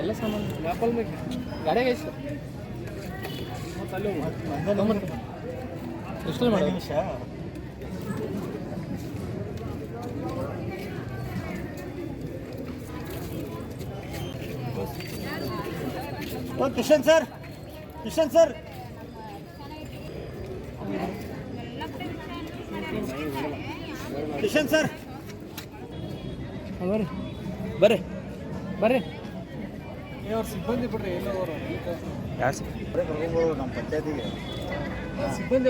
ಎಲ್ಲ ಸಾಮಾನು ವ್ಯಾಪಾರ ಗಾಡಿಯಾಗ ಐತೆ ಎಷ್ಟು ಮಾಡಿ ನಿಮಿಷ ಓ Kishan sir Kishan sir Kishan sir ಬರ್ರಿ ಬರ್ರಿ ಬರ್ರಿ ಅವ್ರು ಸಿಬ್ಬಂದಿ ಬಿಡ್ರಿ ಎಲ್ಲ ಅವರು ಯಾರು ನಮ್ಮ ಪಂಚಾಯತಿಗೆ ಸಿಬ್ಬಂದಿ